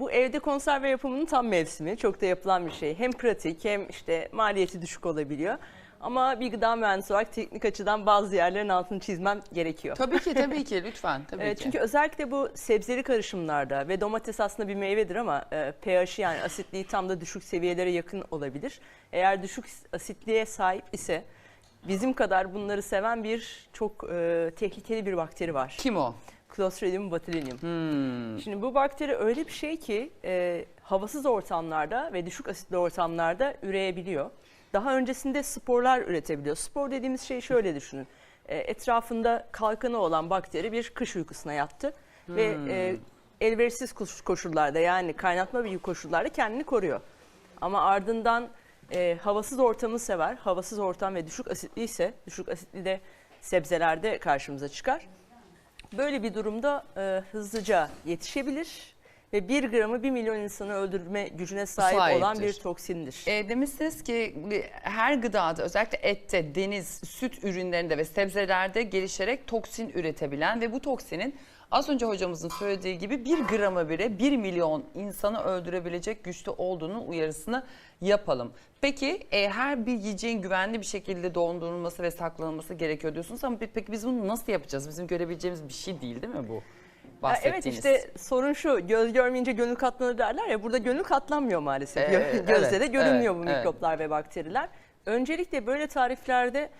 bu evde konserve yapımının tam mevsimi. Çok da yapılan bir şey. Hem pratik hem işte maliyeti düşük olabiliyor. Ama bir gıda mühendisi olarak teknik açıdan bazı yerlerin altını çizmem gerekiyor. Tabii ki tabii ki lütfen tabii ki. Çünkü özellikle bu sebzeli karışımlarda ve domates aslında bir meyvedir ama e, pH'i yani asitliği tam da düşük seviyelere yakın olabilir. Eğer düşük asitliğe sahip ise bizim kadar bunları seven bir çok e, tehlikeli bir bakteri var. Kim o? Clostridium botulinum. Hmm. Şimdi bu bakteri öyle bir şey ki e, havasız ortamlarda ve düşük asitli ortamlarda üreyebiliyor. Daha öncesinde sporlar üretebiliyor. Spor dediğimiz şeyi şöyle düşünün. E, etrafında kalkanı olan bakteri bir kış uykusuna yattı ve e, elverişsiz koş- koşullarda yani kaynatma büyük koşullarda kendini koruyor. Ama ardından e, havasız ortamı sever. Havasız ortam ve düşük asitli ise düşük asitli de sebzelerde karşımıza çıkar. Böyle bir durumda e, hızlıca yetişebilir ve 1 gramı 1 milyon insanı öldürme gücüne sahip olan Sahiptir. bir toksindir. E, demişsiniz ki her gıdada özellikle ette, deniz, süt ürünlerinde ve sebzelerde gelişerek toksin üretebilen ve bu toksinin az önce hocamızın söylediği gibi bir gramı bile 1 milyon insanı öldürebilecek güçte olduğunun uyarısını yapalım. Peki e, her bir yiyeceğin güvenli bir şekilde dondurulması ve saklanılması gerekiyor diyorsunuz ama peki biz bunu nasıl yapacağız? Bizim görebileceğimiz bir şey değil değil mi bu? Evet işte sorun şu göz görmeyince gönül katlanır derler ya burada gönül katlanmıyor maalesef. Gö- Gözde evet, de görünmüyor evet, bu evet. mikroplar ve bakteriler. Öncelikle böyle tariflerde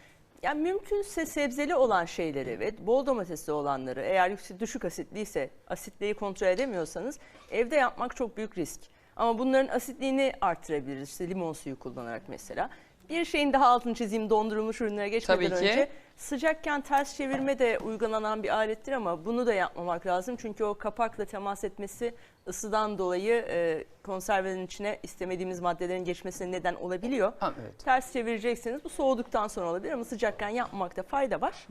yani mümkünse sebzeli olan şeyleri ve bol domatesli olanları eğer yüksek düşük asitliyse asitliği kontrol edemiyorsanız evde yapmak çok büyük risk. Ama bunların asitliğini artırabiliriz işte limon suyu kullanarak mesela. Bir şeyin daha altını çizeyim dondurulmuş ürünlere geçmeden Tabii ki. önce sıcakken ters çevirme de uygulanan bir alettir ama bunu da yapmamak lazım. Çünkü o kapakla temas etmesi ısıdan dolayı e, konservenin içine istemediğimiz maddelerin geçmesine neden olabiliyor. Ha, evet. Ters çevirecekseniz bu soğuduktan sonra olabilir ama sıcakken yapmamakta fayda var.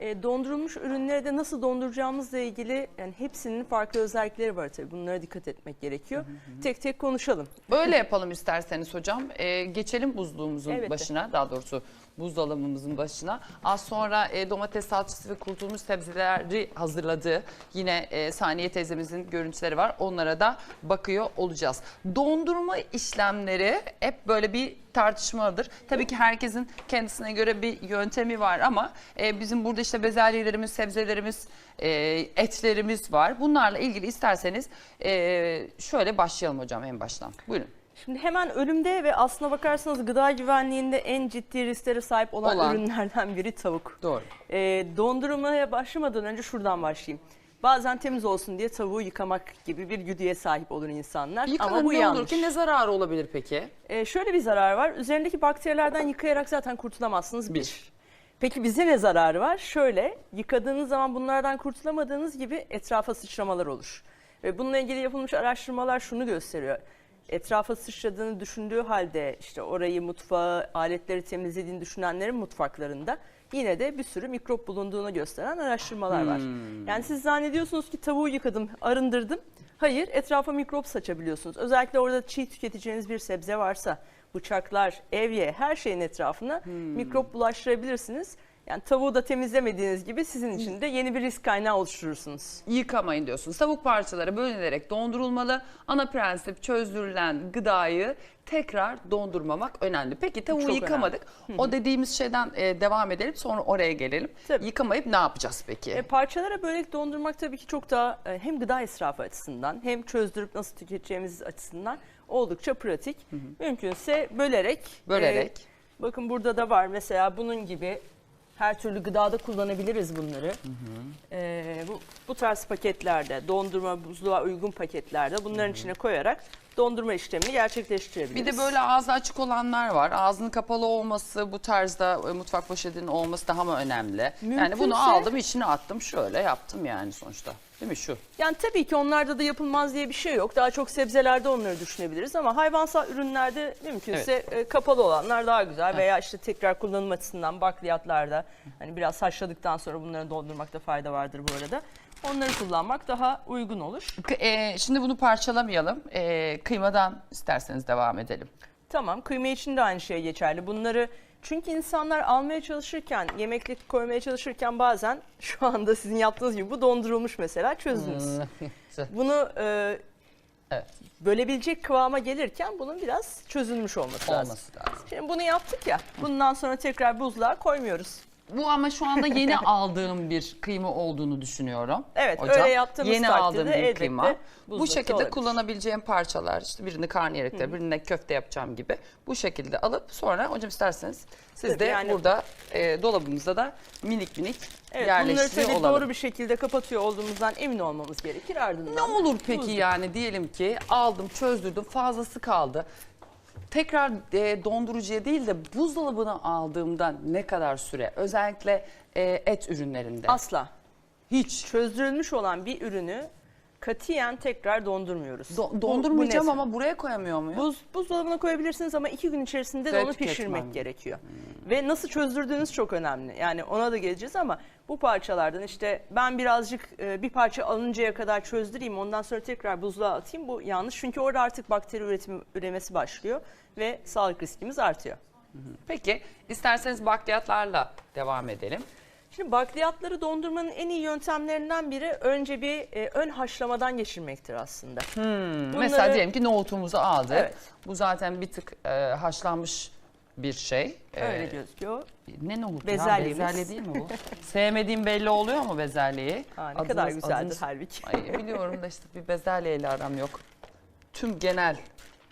E, dondurulmuş ürünleri de nasıl donduracağımızla ilgili yani hepsinin farklı özellikleri var tabii. Bunlara dikkat etmek gerekiyor. Tek tek konuşalım. Öyle yapalım isterseniz hocam. Ee, geçelim buzluğumuzun Elbette. başına, daha doğrusu buzdolabımızın başına. Az sonra e, domates salçası ve kurutulmuş sebzeleri hazırladığı yine e, Saniye teyzemizin görüntüleri var. Onlara da bakıyor olacağız. Dondurma işlemleri hep böyle bir tartışmalıdır. Tabii ki herkesin kendisine göre bir yöntemi var ama e, bizim burada işte bezelyelerimiz, sebzelerimiz, e, etlerimiz var. Bunlarla ilgili isterseniz e, şöyle başlayalım hocam en baştan. Buyurun. Şimdi hemen ölümde ve aslına bakarsanız gıda güvenliğinde en ciddi risklere sahip olan, Olan. ürünlerden biri tavuk. Doğru. E, dondurmaya başlamadan önce şuradan başlayayım. Bazen temiz olsun diye tavuğu yıkamak gibi bir güdüye sahip olur insanlar. Ama bu ne yanlış. olur ki ne zararı olabilir peki? E, şöyle bir zarar var. Üzerindeki bakterilerden yıkayarak zaten kurtulamazsınız. Bir. Bir. Peki bize ne zararı var? Şöyle yıkadığınız zaman bunlardan kurtulamadığınız gibi etrafa sıçramalar olur. Ve bununla ilgili yapılmış araştırmalar şunu gösteriyor. Etrafa sıçradığını düşündüğü halde işte orayı mutfağı, aletleri temizlediğini düşünenlerin mutfaklarında yine de bir sürü mikrop bulunduğunu gösteren araştırmalar var. Yani siz zannediyorsunuz ki tavuğu yıkadım, arındırdım. Hayır, etrafa mikrop saçabiliyorsunuz. Özellikle orada çiğ tüketeceğiniz bir sebze varsa, bıçaklar, evye, her şeyin etrafına mikrop bulaştırabilirsiniz. Yani tavuğu da temizlemediğiniz gibi sizin için de yeni bir risk kaynağı oluşturursunuz. Yıkamayın diyorsunuz. Tavuk parçaları bölünerek dondurulmalı. Ana prensip çözdürülen gıdayı tekrar dondurmamak önemli. Peki tavuğu Çok yıkamadık. O dediğimiz şeyden e, devam edelim sonra oraya gelelim. Tabii. Yıkamayıp ne yapacağız peki? E, parçalara bölerek dondurmak tabii ki çok daha e, hem gıda israfı açısından hem çözdürüp nasıl tüketeceğimiz açısından oldukça pratik. Mümkünse bölerek. Bölerek. e, bakın burada da var mesela bunun gibi her türlü gıdada kullanabiliriz bunları. E, bu, bu tarz paketlerde, dondurma buzluğa uygun paketlerde bunların içine koyarak dondurma işlemini gerçekleştirebiliriz. Bir de böyle ağzı açık olanlar var. Ağzının kapalı olması bu tarzda e, mutfak poşetinin olması daha mı önemli? Yani bunu Mümkünse- aldım içine attım şöyle yaptım yani sonuçta. Değil mi şu? Yani tabii ki onlarda da yapılmaz diye bir şey yok. Daha çok sebzelerde onları düşünebiliriz ama hayvansal ürünlerde mümkünse e, kapalı olanlar daha güzel veya işte tekrar kullanım açısından bakliyatlarda hani biraz haşladıktan sonra bunları dondurmakta fayda vardır bu arada. Onları kullanmak daha uygun olur. E, şimdi bunu parçalamayalım. E, kıymadan isterseniz devam edelim. Tamam kıyma için de aynı şey geçerli. Bunları çünkü insanlar almaya çalışırken, yemeklik koymaya çalışırken bazen şu anda sizin yaptığınız gibi bu dondurulmuş mesela çözdünüz. Bunu e, Evet. Bölebilecek kıvama gelirken bunun biraz çözülmüş olması lazım. Olması lazım. Şimdi bunu yaptık ya. Bundan sonra tekrar buzluğa koymuyoruz. Bu ama şu anda yeni aldığım bir kıyma olduğunu düşünüyorum. Evet, hocam. öyle yaptığımız Yeni aldığım bir kıyma. Bu şekilde olabilir. kullanabileceğim parçalar işte birini karnıyarıkta, birini köfte yapacağım gibi bu şekilde alıp sonra hocam isterseniz siz Tabii de yani- burada e, dolabımızda da minik minik Evet, bunları yerleştiriyor tabii olalım. doğru bir şekilde kapatıyor olduğumuzdan emin olmamız gerekir ardından. Ne olur peki yani diyelim ki aldım çözdürdüm fazlası kaldı. Tekrar e, dondurucuya değil de buzdolabına aldığımda ne kadar süre? Özellikle e, et ürünlerinde. Asla. Hiç. Çözdürülmüş olan bir ürünü katiyen tekrar dondurmuyoruz. Do- Bu- bu dondurmayacağım net. ama buraya koyamıyor muyum? Buz, buzdolabına koyabilirsiniz ama iki gün içerisinde de onu pişirmek gerekiyor. Ve nasıl çözdürdüğünüz çok önemli. Yani ona da geleceğiz ama bu parçalardan işte ben birazcık e, bir parça alıncaya kadar çözdüreyim ondan sonra tekrar buzluğa atayım bu yanlış. Çünkü orada artık bakteri üretimi üremesi başlıyor ve sağlık riskimiz artıyor. Peki isterseniz bakliyatlarla devam edelim. Şimdi bakliyatları dondurmanın en iyi yöntemlerinden biri önce bir e, ön haşlamadan geçirmektir aslında. Bunları- Mesela diyelim ki nohutumuzu aldık. Evet. Bu zaten bir tık e, haşlanmış bir şey. Öyle E, gözüküyor. Ne nohutu Bezelyemiz. ya? Bezelye değil mi bu? Sevmediğim belli oluyor mu bezelyeyi? Ha, ne Adınız- kadar güzeldir adınız- halbuki. Ay, biliyorum da işte bir bezelyeyle aram yok. Tüm genel,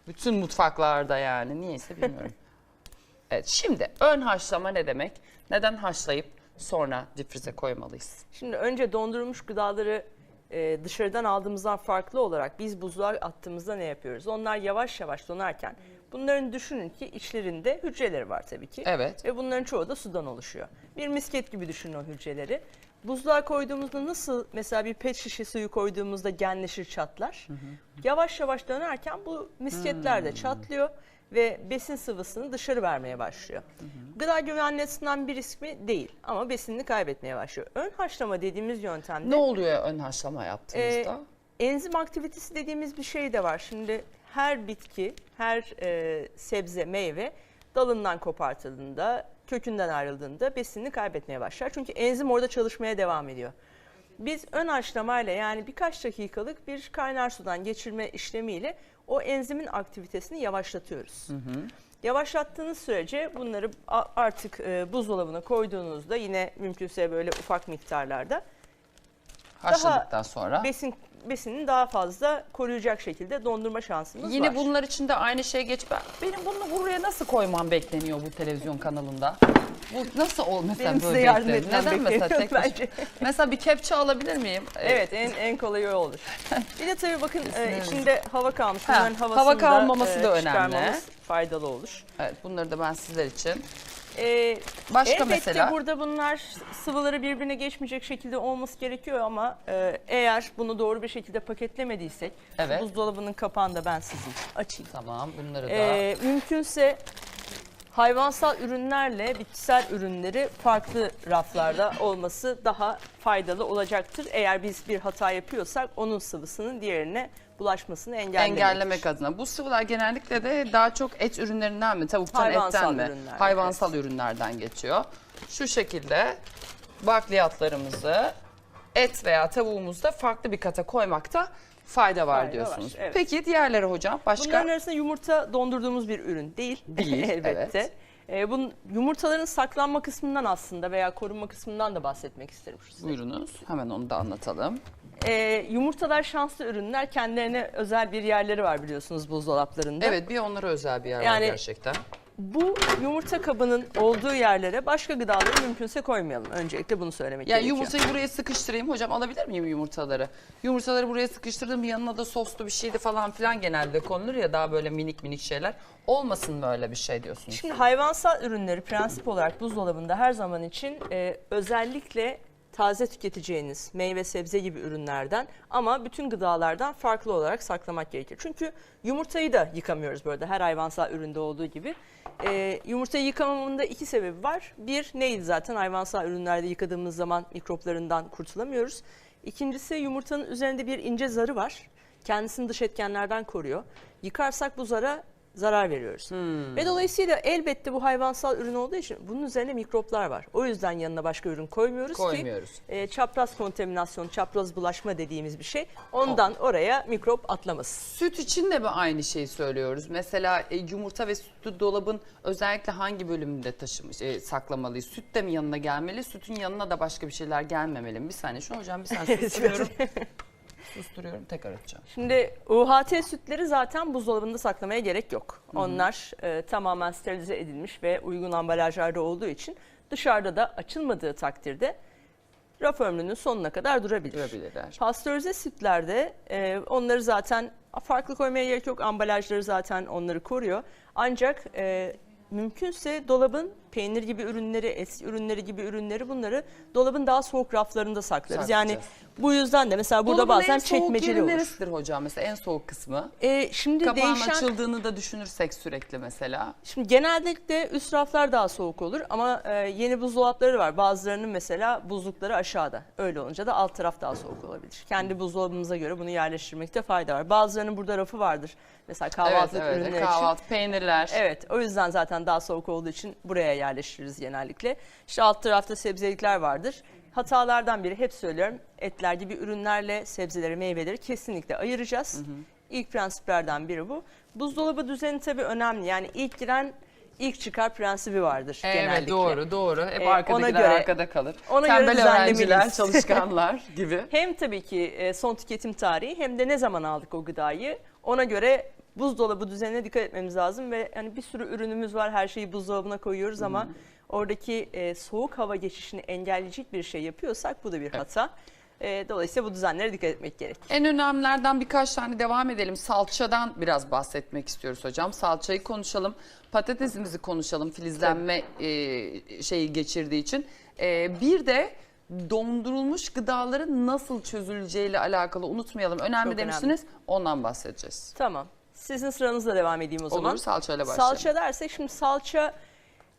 bütün mutfaklarda yani niyeyse bilmiyorum. evet şimdi ön haşlama ne demek? Neden haşlayıp sonra difrize koymalıyız? Şimdi önce dondurulmuş gıdaları e, dışarıdan aldığımızdan farklı olarak biz buzluğa attığımızda ne yapıyoruz? Onlar yavaş yavaş donarken bunların düşünün ki içlerinde hücreleri var tabii ki. Evet. Ve bunların çoğu da sudan oluşuyor. Bir misket gibi düşünün o hücreleri. Buzluğa koyduğumuzda nasıl mesela bir pet şişe suyu koyduğumuzda genleşir çatlar. Yavaş yavaş dönerken bu misketler de çatlıyor ve besin sıvısını dışarı vermeye başlıyor. Gıda güvenliği açısından bir risk mi? Değil ama besinini kaybetmeye başlıyor. Ön haşlama dediğimiz yöntemde Ne oluyor ön haşlama yaptığımızda? Ee, enzim aktivitesi dediğimiz bir şey de var. Şimdi her bitki, her e, sebze, meyve dalından kopartıldığında, kökünden ayrıldığında besinini kaybetmeye başlar. Çünkü enzim orada çalışmaya devam ediyor. Biz ön haşlamayla yani birkaç dakikalık bir kaynar sudan geçirme işlemiyle o enzimin aktivitesini yavaşlatıyoruz. Yavaşlattığınız sürece bunları artık e, buzdolabına koyduğunuzda yine mümkünse böyle ufak miktarlarda Haşladıktan sonra. besin besinin daha fazla koruyacak şekilde dondurma şansımız Yine var. bunlar için de aynı şey geç. Ben, benim bunu buraya nasıl koymam bekleniyor bu televizyon kanalında? Bu nasıl ol mesela Benim böyle yardım etmem Neden mesela tek bence. Mesela bir kepçe alabilir miyim? Evet en en kolayı olur. Bir de tabii bakın e, içinde hava kalmış. Ha, Bunların hava da, kalmaması e, da önemli. faydalı olur. Evet bunları da ben sizler için. E, Başka elbette mesela? burada bunlar sıvıları birbirine geçmeyecek şekilde olması gerekiyor ama e, eğer bunu doğru bir şekilde paketlemediysek Evet. buzdolabının kapağını da ben sizin açayım. Tamam bunları da. Ee, mümkünse hayvansal ürünlerle bitkisel ürünleri farklı raflarda olması daha faydalı olacaktır. Eğer biz bir hata yapıyorsak onun sıvısının diğerine bulaşmasını engellemek. engellemek adına. Bu sıvılar genellikle de daha çok et ürünlerinden mi? Tavuktan, Hayvansal etten mi? ürünlerden, Hayvansal ürünlerden geçiyor. Şu şekilde bakliyatlarımızı et veya tavuğumuzda farklı bir kata koymakta fayda var Fayda diyorsunuz. var, evet. Peki diğerleri hocam başka? Bunların arasında yumurta dondurduğumuz bir ürün değil. Değil, Elbette. evet. Ee, bunun yumurtaların saklanma kısmından aslında veya korunma kısmından da bahsetmek isterim. size. Buyurunuz. Hemen onu da anlatalım. Ee, yumurtalar şanslı ürünler. Kendilerine özel bir yerleri var biliyorsunuz buzdolaplarında. Evet bir onlara özel bir yer var Yani- gerçekten. Bu yumurta kabının olduğu yerlere başka gıdaları mümkünse koymayalım. Öncelikle bunu söylemek Yani gerekiyor. yumurtayı buraya sıkıştırayım. Hocam alabilir miyim yumurtaları? Yumurtaları buraya sıkıştırdım. Yanına da soslu bir şeydi falan filan genelde konulur ya daha böyle minik minik şeyler. Olmasın mı öyle bir şey diyorsunuz? Şimdi hayvansal ürünleri prensip olarak buzdolabında her zaman için e, özellikle taze tüketeceğiniz meyve sebze gibi ürünlerden ama bütün gıdalardan farklı olarak saklamak gerekir. Çünkü yumurtayı da yıkamıyoruz böyle her hayvansal üründe olduğu gibi. E, yumurtayı yıkamamın da iki sebebi var. Bir neydi zaten hayvansal ürünlerde yıkadığımız zaman mikroplarından kurtulamıyoruz. İkincisi yumurtanın üzerinde bir ince zarı var. Kendisini dış etkenlerden koruyor. Yıkarsak bu zara zarar veriyoruz. Hmm. Ve dolayısıyla elbette bu hayvansal ürün olduğu için bunun üzerine mikroplar var. O yüzden yanına başka ürün koymuyoruz, Koymuyoruz. ki e, çapraz kontaminasyon, çapraz bulaşma dediğimiz bir şey. Ondan oraya mikrop atlamasın. Süt için de mi aynı şeyi söylüyoruz? Mesela e, yumurta ve sütü dolabın özellikle hangi bölümünde taşımış, e, saklamalıyız? Süt de mi yanına gelmeli? Sütün yanına da başka bir şeyler gelmemeli mi? Bir saniye şu hocam bir saniye susturuyorum. susturuyorum tekrar açacağım. Şimdi UHT sütleri zaten buzdolabında saklamaya gerek yok. Onlar e, tamamen sterilize edilmiş ve uygun ambalajlarda olduğu için dışarıda da açılmadığı takdirde raf ömrünün sonuna kadar durabilir. Durabilirler. Pastörize sütlerde e, onları zaten farklı koymaya gerek yok. Ambalajları zaten onları koruyor. Ancak e, mümkünse dolabın peynir gibi ürünleri, et ürünleri gibi ürünleri bunları dolabın daha soğuk raflarında saklarız. Yani bu yüzden de mesela burada Dolabın bazen en soğuk çekmeceli yeri olur. neresidir hocam? Mesela en soğuk kısmı. E, şimdi Kapağın değişen açıldığını da düşünürsek sürekli mesela. Şimdi genellikle üst raflar daha soğuk olur ama e, yeni buzdolapları var. Bazılarının mesela buzlukları aşağıda. Öyle olunca da alt taraf daha soğuk olabilir. Kendi buzdolabımıza göre bunu yerleştirmekte fayda var. Bazılarının burada rafı vardır. Mesela kahvaltılık evet, evet. ürünler için. Kahvaltı, peynirler. Evet o yüzden zaten daha soğuk olduğu için buraya yerleştiririz genellikle. İşte alt tarafta sebzelikler vardır. Hatalardan biri hep söylüyorum etler gibi ürünlerle sebzeleri meyveleri kesinlikle ayıracağız. İlk prensiplerden biri bu. Buzdolabı düzeni tabii önemli yani ilk giren ilk çıkar prensibi vardır Evet genellikle. doğru doğru. Hep Ee, arkadakiler ona göre- arkada kalır. ona göre Tembel öğrenciler, düzenlemeliyiz. çalışkanlar gibi. Hem tabii ki e, son tüketim tarihi hem de ne zaman aldık o gıdayı ona göre buzdolabı düzenine dikkat etmemiz lazım ve hani bir sürü ürünümüz var her şeyi buzdolabına koyuyoruz ama oradaki e, soğuk hava geçişini engelleyecek bir şey yapıyorsak bu da bir hata. E, dolayısıyla bu düzenlere dikkat etmek gerek. En önemlilerden birkaç tane devam edelim. Salçadan biraz bahsetmek istiyoruz hocam. Salçayı konuşalım. Patatesimizi konuşalım. Filizlenme e, şeyi geçirdiği için. E, bir de dondurulmuş gıdaların nasıl çözüleceğiyle alakalı unutmayalım. Önemli Çok demiştiniz. Ondan bahsedeceğiz. Tamam. Sizin sıranızla devam edeyim o zaman. Olur salçayla başlayalım. Salça dersek şimdi salça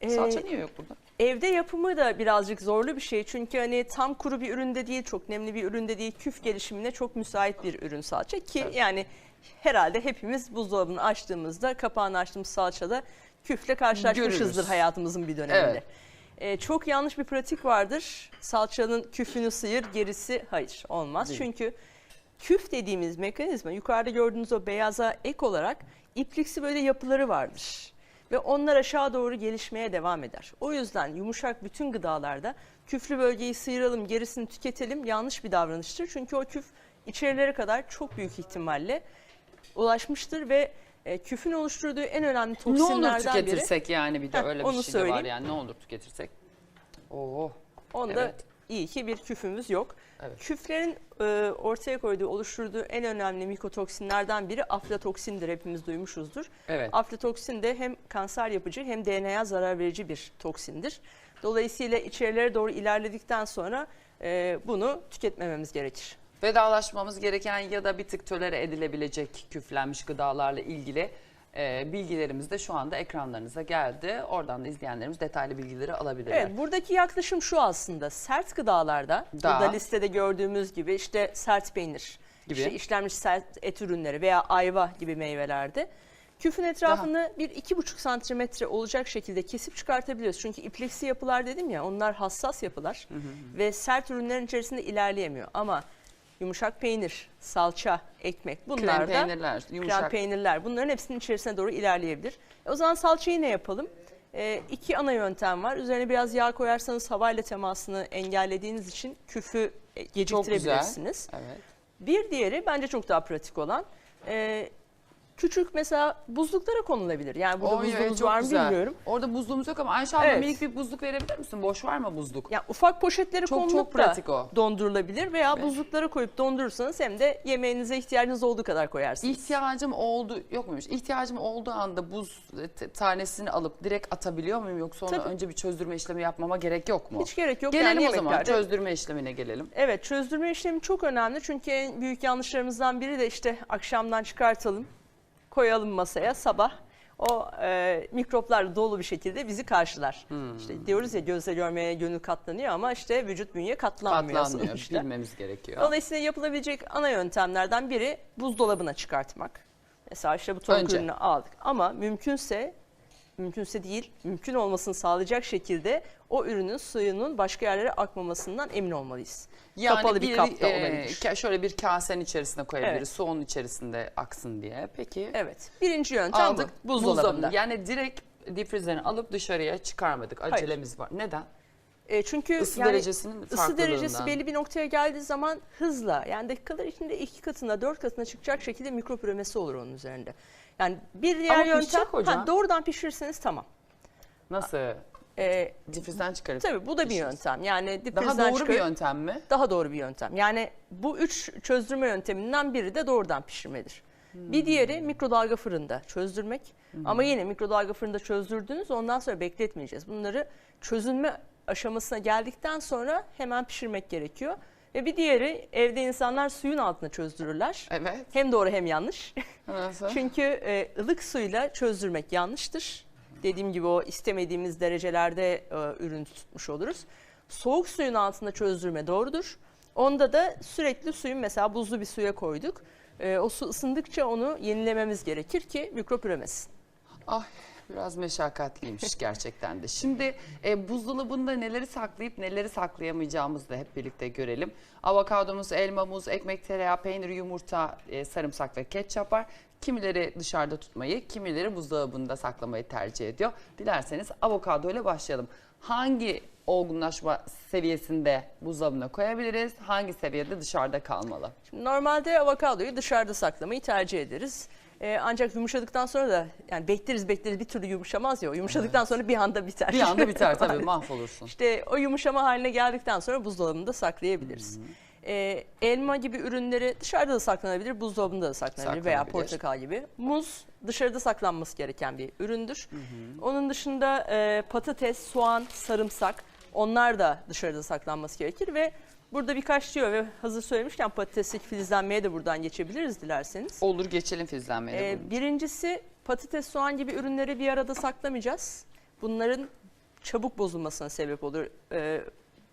e, Salça niye yok burada? Evde yapımı da birazcık zorlu bir şey. Çünkü hani tam kuru bir üründe değil, çok nemli bir üründe değil, küf gelişimine çok müsait bir ürün salça ki yani herhalde hepimiz buzdolabını açtığımızda, kapağını açtığımız salçada küfle karşılaşmışızdır Görürüz. hayatımızın bir döneminde. Evet. Ee, çok yanlış bir pratik vardır. Salçanın küfünü sıyır, gerisi hayır olmaz. Değil. Çünkü küf dediğimiz mekanizma yukarıda gördüğünüz o beyaza ek olarak ipliksi böyle yapıları vardır. Ve onlar aşağı doğru gelişmeye devam eder. O yüzden yumuşak bütün gıdalarda küflü bölgeyi sıyıralım, gerisini tüketelim yanlış bir davranıştır. Çünkü o küf içerilere kadar çok büyük ihtimalle ulaşmıştır ve e, küfün oluşturduğu en önemli Ne olur toksinlerden biri. tüketirsek yani bir de Heh, öyle bir onu şey de var yani ne olur tüketirsek. Oo. Onda Evet. İyi ki bir küfümüz yok. Evet. Küflerin e, ortaya koyduğu, oluşturduğu en önemli mikotoksinlerden biri aflatoksindir. Hepimiz duymuşuzdur. Evet. Aflatoksin de hem kanser yapıcı hem DNA'ya zarar verici bir toksindir. Dolayısıyla içerilere doğru ilerledikten sonra e, bunu tüketmememiz gerekir. Vedalaşmamız gereken ya da bir tık tolere edilebilecek küflenmiş gıdalarla ilgili e, bilgilerimiz de şu anda ekranlarınıza geldi. Oradan da izleyenlerimiz detaylı bilgileri alabilirler. Evet, buradaki yaklaşım şu aslında. Sert gıdalarda, Da. burada listede gördüğümüz gibi işte sert peynir, Gibi. işte işlenmiş sert et ürünleri veya ayva gibi meyvelerde küfün etrafını bir iki buçuk santimetre olacak şekilde kesip çıkartabiliyoruz. Çünkü ipliksi yapılar dedim ya onlar hassas yapılar ve sert ürünlerin içerisinde ilerleyemiyor. Ama yumuşak peynir, salça, ekmek bunlar Krem da peynirler, yumuşak. krem peynirler bunların hepsinin içerisine doğru ilerleyebilir. E, o zaman salçayı ne yapalım? E, iki ana yöntem var. Üzerine biraz yağ koyarsanız havayla temasını engellediğiniz için küfü e, Çok güzel. geciktirebilirsiniz. Evet. Bir diğeri bence çok daha pratik olan e, küçük mesela buzluklara konulabilir. Yani burada Oy, evet, buzluğumuz çok var mı güzel. bilmiyorum. Orada buzluğumuz yok ama Ayşe abla Evet. minik bir buzluk verebilir misin? Boş var mı buzluk? Ya ufak poşetlere Çok- konulup çok pratik o. dondurulabilir veya Evet. buzluklara koyup dondurursanız hem de yemeğinize ihtiyacınız olduğu kadar koyarsınız. İhtiyacım oldu yok muymuş? İhtiyacım olduğu anda buz t- tanesini alıp direkt atabiliyor muyum yoksa onu Tabii. önce bir çözdürme işlemi yapmama gerek yok mu? Hiç gerek yok. Gelelim yani o zaman çözdürme işlemine gelelim. Evet çözdürme işlemi çok önemli çünkü en büyük yanlışlarımızdan biri de işte akşamdan çıkartalım, koyalım masaya sabah o e, mikroplarla dolu bir şekilde bizi karşılar. Hmm. İşte diyoruz ya gözle görmeye gönül katlanıyor ama işte vücut bünye katlanmıyor, Katlanmıyor sonuçta. bilmemiz gerekiyor. Dolayısıyla yapılabilecek ana yöntemlerden biri buzdolabına çıkartmak. Mesela işte bu tavuk ürünü aldık. Ama mümkünse, mümkünse değil, mümkün olmasını sağlayacak şekilde o ürünün suyunun başka yerlere akmamasından emin olmalıyız. Yani Kapalı bir kapta e, olabilir. şöyle bir kasenin içerisine koyabiliriz. Evet. Su onun içerisinde aksın diye. Peki. Evet. Birinci yöntem Aldık bu. Buzdolabında. Yani direkt difrizlerini alıp dışarıya çıkarmadık. Hayır. Acelemiz var. Neden? E, çünkü Isı yani derecesinin ısı derecesi belli bir noktaya geldiği zaman hızla yani dakikalar içinde iki katına dört katına çıkacak şekilde mikrop üremesi olur onun üzerinde. Yani bir diğer Ama yöntem pişecek hocam. ha, doğrudan pişirirseniz tamam. Nasıl? E, Difrizden çıkarıp tabii bu da bir pişiririz. yöntem. Yani Daha difrizden doğru bir çıkarıp- yöntem mi? daha doğru bir yöntem. Yani bu üç çözdürme yönteminden biri de doğrudan pişirmedir. Bir diğeri mikrodalga fırında çözdürmek. Ama yine mikrodalga fırında çözdürdünüz ondan sonra bekletmeyeceğiz. Bunları çözülme aşamasına geldikten sonra hemen pişirmek gerekiyor. Ve bir diğeri evde insanlar suyun altına çözdürürler. Evet. Hem doğru hem yanlış. Nasıl? Çünkü e, ılık suyla çözdürmek yanlıştır. Dediğim gibi o istemediğimiz derecelerde e, ürün tutmuş oluruz. Soğuk suyun altında çözdürme doğrudur. Onda da sürekli suyun mesela buzlu bir suya koyduk. E, o su ısındıkça onu yenilememiz gerekir ki mikrop üremesin. Ah biraz meşakkatliymiş gerçekten de. Şimdi e, buzdolabında neleri saklayıp neleri saklayamayacağımızı da hep birlikte görelim. Avokadomuz, elma, muz, ekmek, tereyağı, peynir, yumurta, e, sarımsak ve ketçap var. Kimileri dışarıda tutmayı, kimileri buzdolabında saklamayı tercih ediyor. Dilerseniz avokado ile başlayalım. Hangi olgunlaşma seviyesinde buzdolabına koyabiliriz? Hangi seviyede dışarıda kalmalı? Şimdi normalde avokadoyu dışarıda saklamayı tercih ederiz. E, ancak yumuşadıktan sonra da yani bekleriz bekleriz bir türlü yumuşamaz ya. Yumuşadıktan sonra bir anda biter. Bir anda biter tabii mahvolursun. İşte o yumuşama haline geldikten sonra buzdolabında saklayabiliriz. Ee, elma gibi ürünleri dışarıda da saklanabilir, buzdolabında da saklanabilir veya Saklanabilir. portakal gibi. Muz dışarıda saklanması gereken bir üründür. Onun dışında e, patates, soğan, sarımsak onlar da dışarıda saklanması gerekir ve burada birkaç diyor ve hazır söylemişken patatesteki filizlenmeye de buradan geçebiliriz dilerseniz. Olur geçelim filizlenmeye. Ee, birincisi patates, soğan gibi ürünleri bir arada saklamayacağız. Bunların çabuk bozulmasına sebep olur. Ee,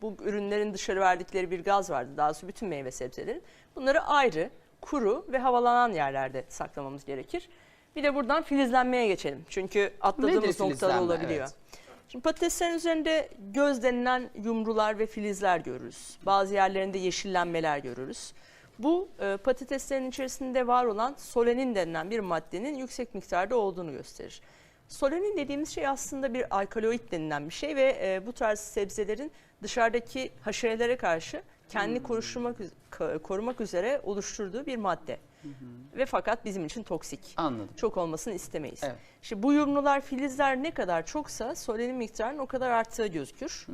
bu ürünlerin dışarı verdikleri bir gaz vardı. Daha doğrusu bütün meyve sebzelerin. Bunları ayrı, kuru ve havalanan yerlerde saklamamız gerekir. Bir de buradan filizlenmeye geçelim. Çünkü Nedir atladığımız noktalar filizlenme? olabiliyor. Evet. Şimdi patateslerin üzerinde göz denilen yumrular ve filizler görürüz. Bazı yerlerinde yeşillenmeler görürüz. Bu e, patateslerin içerisinde var olan solenin denilen bir maddenin yüksek miktarda olduğunu gösterir. Solenin dediğimiz şey aslında bir alkaloid denilen bir şey ve e, bu tarz sebzelerin dışarıdaki haşerelere karşı kendini ka- korumak üzere oluşturduğu bir madde. Ve fakat bizim için toksik Anladım. çok olmasını istemeyiz. Evet. İşte bu yumrular, filizler ne kadar çoksa solenin miktarının o kadar arttığı gözükür.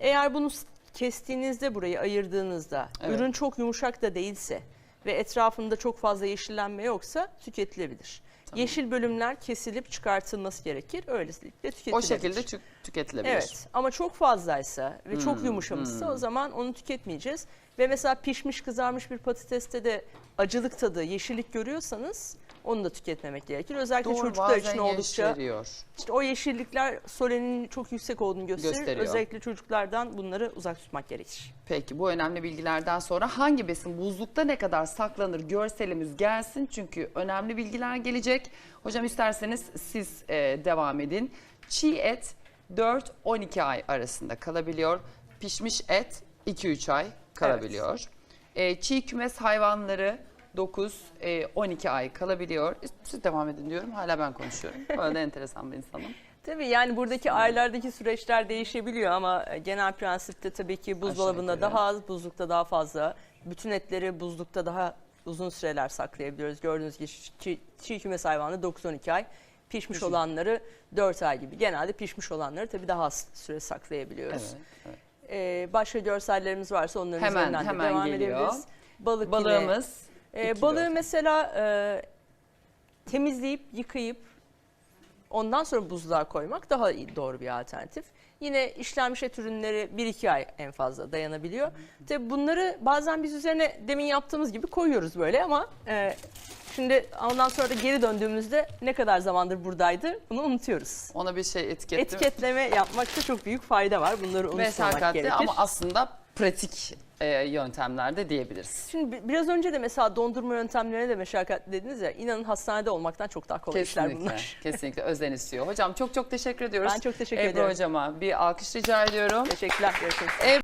Eğer bunu kestiğinizde burayı ayırdığınızda Evet. ürün çok yumuşak da değilse ve etrafında çok fazla yeşillenme yoksa tüketilebilir. Yeşil bölümler kesilip çıkartılması gerekir. Öylelikle O tüketilebilir. şekilde tü- tüketilebilir. Evet ama çok fazlaysa ve çok Hmm, yumuşamışsa hmm. o zaman onu tüketmeyeceğiz. Ve mesela pişmiş kızarmış bir patateste de acılık tadı, yeşillik görüyorsanız onu da tüketmemek gerekir. Özellikle Doğru, çocuklar için oldukça yeşeriyor. işte o yeşillikler solenin çok yüksek olduğunu gösterir. Gösteriyor. Özellikle çocuklardan bunları uzak tutmak gerekir. Peki bu önemli bilgilerden sonra hangi besin buzlukta ne kadar saklanır görselimiz gelsin. Çünkü önemli bilgiler gelecek. Hocam isterseniz siz e, devam edin. Çiğ et 4-12 ay arasında kalabiliyor. Pişmiş et 2-3 ay kalabiliyor. E, çiğ kümes hayvanları 9-12 ay kalabiliyor. Siz devam edin diyorum. Hala ben konuşuyorum. Böyle enteresan bir insanım. Tabii yani buradaki aylardaki süreçler değişebiliyor ama e, genel prensipte tabii ki buzdolabında daha az, buzlukta daha fazla. Bütün etleri buzlukta daha uzun süreler saklayabiliyoruz. Gördüğünüz gibi çiğ, çiğ kümes hayvanı 9-12 ay, pişmiş Pişmiş. olanları 4 ay gibi. Genelde pişmiş olanları tabii daha az süre saklayabiliyoruz. Evet, evet. Ee, başka görsellerimiz varsa onların Hemen, üzerinden de hemen devam geliyor. edebiliriz. Balık yine- Balığımız Ee, iki, balığı mesela e, temizleyip yıkayıp ondan sonra buzluğa koymak daha iyi- doğru bir alternatif. Yine işlenmiş et ürünleri 1-2 ay en fazla dayanabiliyor. Tabii bunları bazen biz üzerine demin yaptığımız gibi koyuyoruz böyle ama e, şimdi ondan sonra da geri döndüğümüzde ne kadar zamandır buradaydı bunu unutuyoruz. Ona bir şey etiketle. Etiketleme yapmakta çok büyük fayda var. Bunları unutmamak Mesakatli gerekir. ama aslında pratik e, yöntemlerde diyebiliriz. Şimdi bi- biraz önce de mesela dondurma yöntemlerine de meşakkatli dediniz ya. inanın hastanede olmaktan çok daha kolay işler Kesinlikle, bunlar. kesinlikle özen istiyor. Hocam çok çok teşekkür ediyoruz. Ben çok teşekkür Ebru ediyorum. hocama bir alkış rica ediyorum. Teşekkürler. Görüşmek üzere.